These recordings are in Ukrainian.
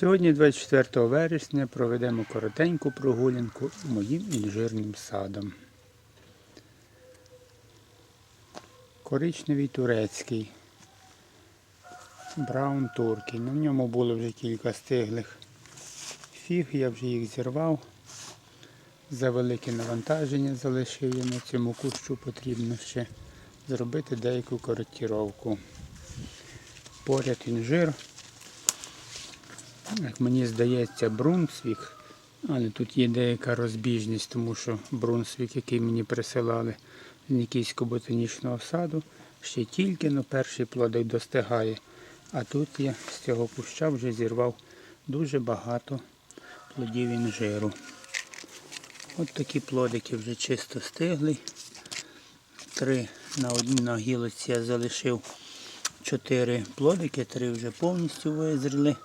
Сьогодні, 24 вересня, проведемо коротеньку прогулянку моїм інжирним садом. Коричневий турецький. Браун туркey. На ньому було вже кілька стиглих фіг, я вже їх зірвав. За велике навантаження залишив на цьому кущу потрібно ще зробити деяку коректіровку. Поряд інжир. Як мені здається, Брунсвік, але тут є деяка розбіжність, тому що Брунсвік, який мені присилали з Нікійського ботанічного саду, ще тільки но перший плодик достигає. А тут я з цього куща вже зірвав дуже багато плодів інжиру. От такі плодики вже чисто стигли. Три на одній на гілоці я залишив чотири плодики, три вже повністю визріли.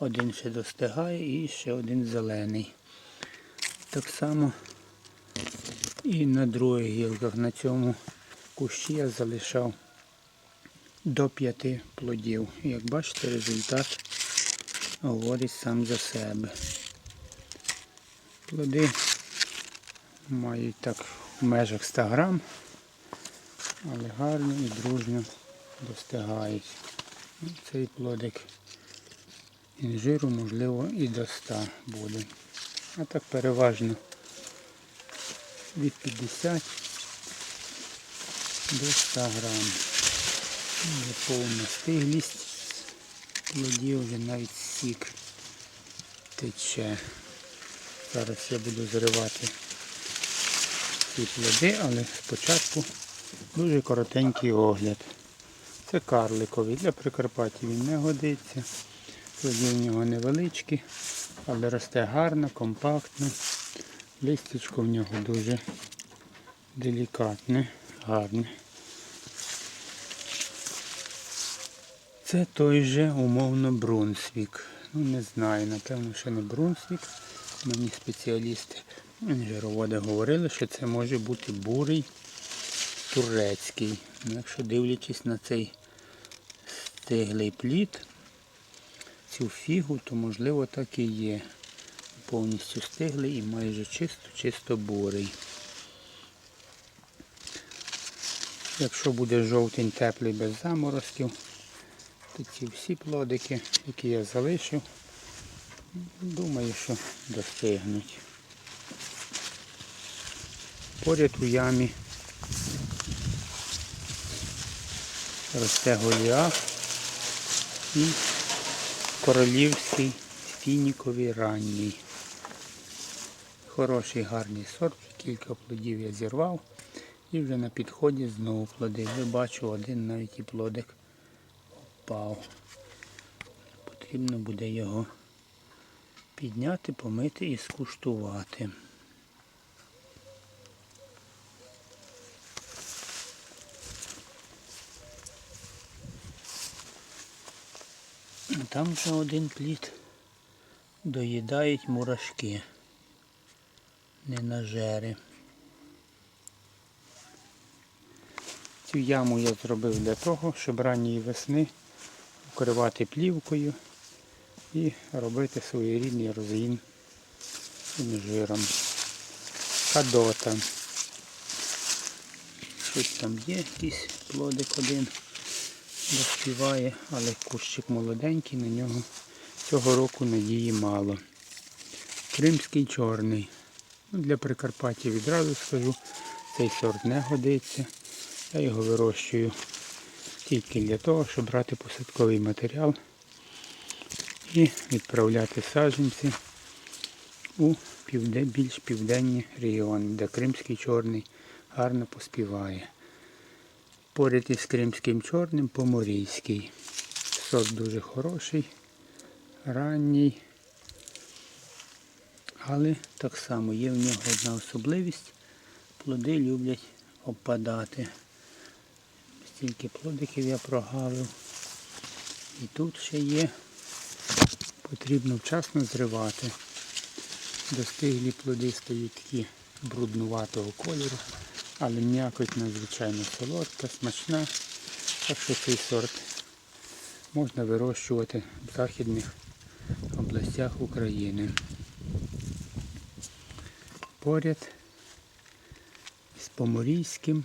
Один ще достигає і ще один зелений. Так само і на других гілках на цьому кущі я залишав до п'яти плодів. Як бачите, результат говорить сам за себе. Плоди мають так в межах 100 грам, але гарно і дружньо достигають. Цей плодик інжиру, можливо, і до 100 буде. А так переважно від 50 до 100 грам. Є повна стиглість плодів, вже навіть сік тече. Зараз я буду зривати ці плоди, але спочатку дуже коротенький огляд. Це карликовий. Для Прикарпаття він не годиться. Плоди в нього невеличкі, але росте гарно, компактно. Листячко в нього дуже делікатне, гарне. Це той же умовно Брунсвік. Ну не знаю, напевно, що не Брунсвік. Мені спеціалісти інжироводи говорили, що це може бути бурий турецький. Ну, якщо дивлячись на цей стиглий плід, цю фігу, то можливо так і є. Повністю стиглий і майже чисто, чисто бурий. Якщо буде жовтень теплий без заморозків, то ці всі плодики, які я залишив, думаю, що достигнуть. Поряд у ямі росте голіаф і королівський фініковий ранній. Хороший гарний сорт, кілька плодів я зірвав і вже на підході знову плоди. Ви бачу, один навіть і плодик впав. Потрібно буде його підняти, помити і скуштувати. А Там вже один плід доїдають мурашки, не нажери. Цю яму я зробив для того, щоб ранньої весни укривати плівкою і робити своєрідний розгін інжиром. Кадота. Щось там є, якийсь плодик один доспіває, але кущик молоденький, на нього цього року надії мало. Кримський чорний. Ну, Для Прикарпаття відразу скажу, цей сорт не годиться. Я його вирощую тільки для того, щоб брати посадковий матеріал і відправляти саджанці у більш південні регіони, де Кримський чорний гарно поспіває. Поряд із Кримським чорним поморійський. Сорт дуже хороший, ранній. Але так само є в нього одна особливість. Плоди люблять опадати. Стільки плодиків я прогавив. І тут ще є. Потрібно вчасно зривати. Достиглі плоди стають такі бруднуватого кольору, але м'якоть надзвичайно солодка, смачна. Так що цей сорт можна вирощувати в західних областях України. Поряд з Поморійським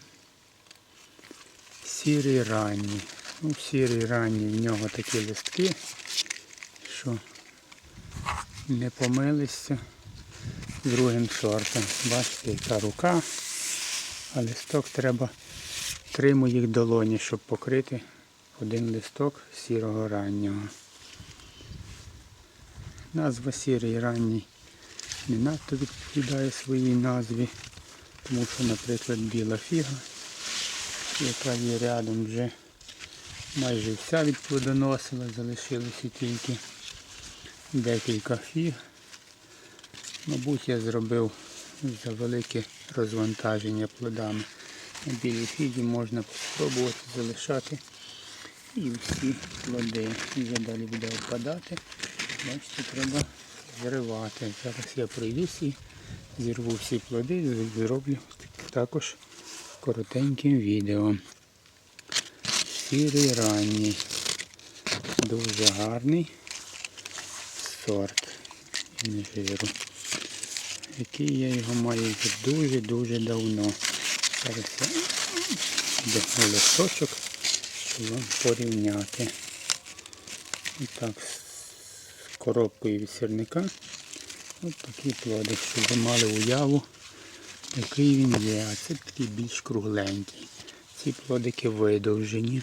сірий ранній. Ну, в сірий ранній в нього такі листки, що не помилися другим сортом. Бачите, яка рука, а листок треба три моїх долоні, щоб покрити один листок сірого раннього. Назва сірий ранній не надто відповідає своїй назві, тому що, наприклад, біла фіга, яка є рядом вже майже вся відплодоносила, залишилося тільки декілька фіг. Мабуть, я зробив за велике розвантаження плодами. На білій фігі можна спробувати залишати і всі плоди. Вже далі буде впадати. Бачите, треба зривати. Зараз я пройдусь і зірву всі плоди і зроблю також коротеньким відео. Сірий ранній. Дуже гарний сорт інжиру. Який я його маю вже дуже-дуже давно. Зараз я до листочок, щоб вам порівняти. І так, з коробкою від сірника. Ось такі плоди, щоб ви мали уяву, який він є. А це такий більш кругленький. Ці плодики видовжені.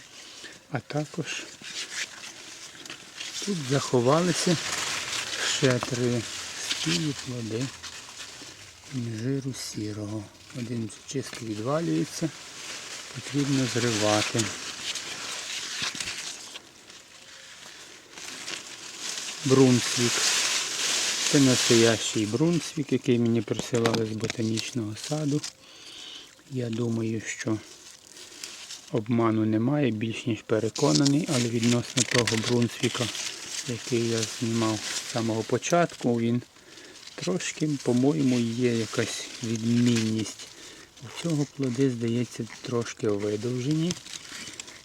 А також тут заховалися ще три спілі плоди інжиру сірого. Один чисто відвалюється, потрібно зривати. Брунсвік. Це настоящий брунсвік, який мені присилали з ботанічного саду. Я думаю, що обману немає, більш ніж переконаний, але відносно того брунсвіка, який я знімав з самого початку, він трошки, по-моєму, є якась відмінність. У цього плоди, здається, трошки видовжені.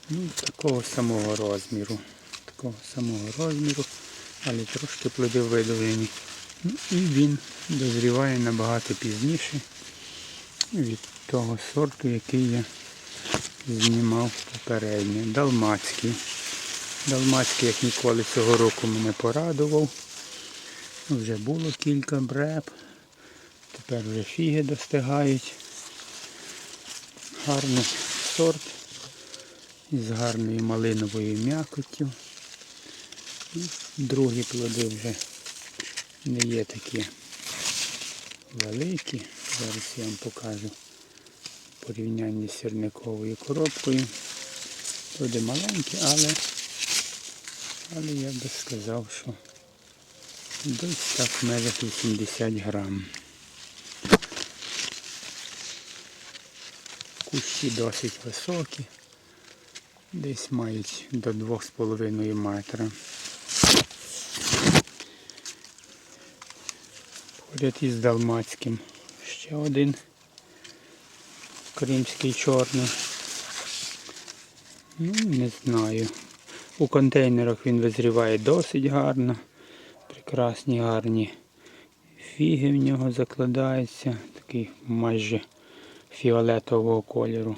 Ну, такого самого розміру. Такого самого розміру, але трошки плоди видовжені. Ну, і він дозріває набагато пізніше від того сорту, який я знімав попередньо. Далмацький. Далмацький, як ніколи цього року мене порадував. Вже було кілька бреб. Тепер вже фіги достигають. Гарний сорт із гарною малиновою м'якоттю. Другі плоди вже не є такі великі. Зараз я вам покажу в порівнянні з сірниковою коробкою. Плоди маленькі, але, але я би сказав, що десь так в межах 80 грам. Кущі досить високі, десь мають до 2,5 метра. Поряд із Далмацьким ще один кримський чорний. Ну, не знаю. У контейнерах він визріває досить гарно. Прекрасні гарні фіги в нього закладаються. Такий майже фіолетового кольору.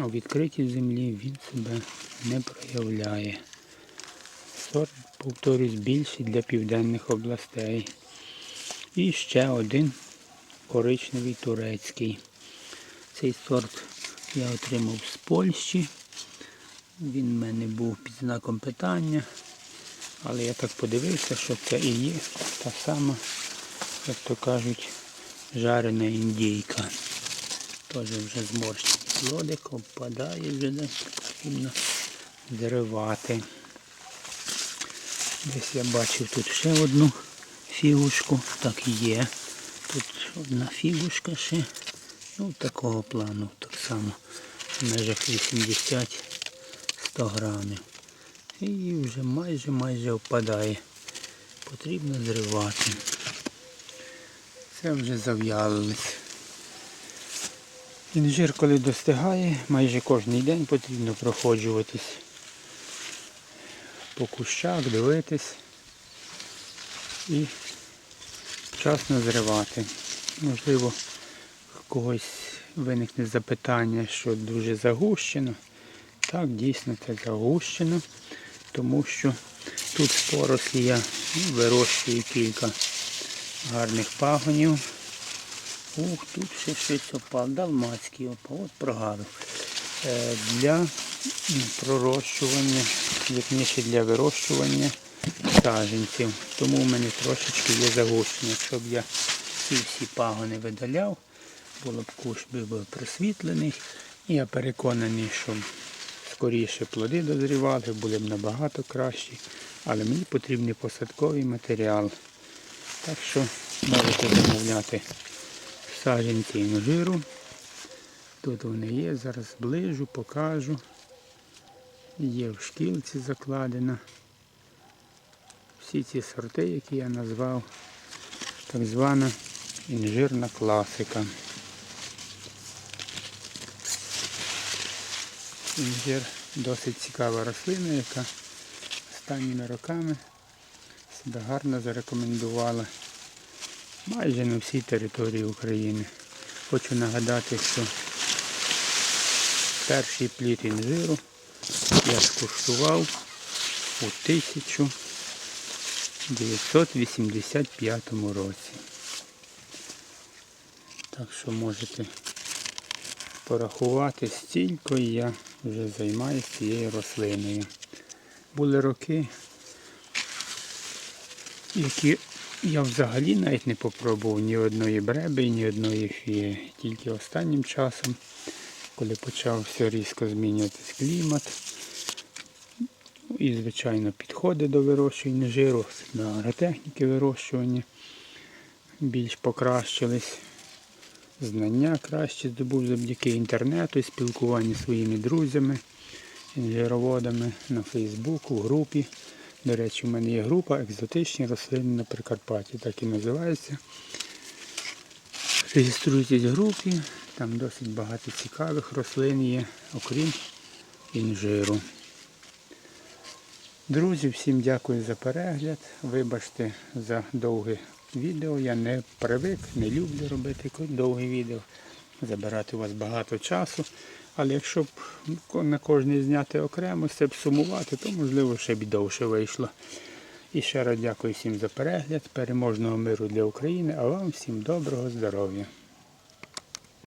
А у відкритій землі він себе не проявляє. Сорт, повторюсь, більший для південних областей. І ще один коричневий турецький. Цей сорт я отримав з Польщі. Він в мене був під знаком питання. Але я так подивився, що це і є та сама, як то кажуть, жарена індійка. Теж вже зморщений плодик, обпадає вже десь потрібно зривати. Десь я бачив тут ще одну фігушку. Так і є. Тут одна фігушка ще. Ну, такого плану, так само в межах 80-100 грамів. І вже майже майже впадає. Потрібно зривати. Це вже зав'ялилось. Інжир, коли достигає, майже кожен день потрібно проходжуватись по кущах, дивитись. і вчасно зривати. Можливо, когось виникне запитання, що дуже загущено. Так, дійсно це загущено, тому що тут з порослі я вирощую кілька гарних пагонів. Ух, тут ще щось опав, далмацький опав, от прогадав. Е, Для пророщування, вірніше для вирощування саженців. Тому в мене трошечки є загущення. Якщо б я ці всі пагони видаляв, було б кущ був просвітлений. І я переконаний, що скоріше плоди дозрівали, були б набагато кращі. Але мені потрібний посадковий матеріал. Так що можете замовляти саджанці інжиру. Тут вони є, зараз зближу, покажу. Є в шкілці закладено. Всі ці сорти, які я назвав, так звана інжирна класика. Інжир досить цікава рослина, яка останніми роками себе гарно зарекомендувала майже на всій території України. Хочу нагадати, що перший плід інжиру я скуштував у 1985 році. Так що можете порахувати стільки я вже займаюся цією рослиною. Були роки, які я взагалі навіть не попробував ні одної бреби, ні одної фії. Тільки останнім часом, коли почався різко змінюватись клімат, і, звичайно, підходи до вирощування жиру, до агротехніки вирощування більш покращились. Знання краще здобув завдяки інтернету спілкуванню зі своїми друзями, інжироводами на Фейсбуку, в групі. До речі, у мене є група екзотичні рослини на Прикарпатті, так і називається. Реєструйтесь в групі, там досить багато цікавих рослин є, окрім інжиру. Друзі, всім дякую за перегляд. Вибачте за довге відео. Я не привик, не люблю робити довгі відео, забирати у вас багато часу. Але якщо б на кожне зняти окремо, все б сумувати, то можливо ще б довше вийшло. І ще раз дякую всім за перегляд, переможного миру для України, а вам всім доброго здоров'я.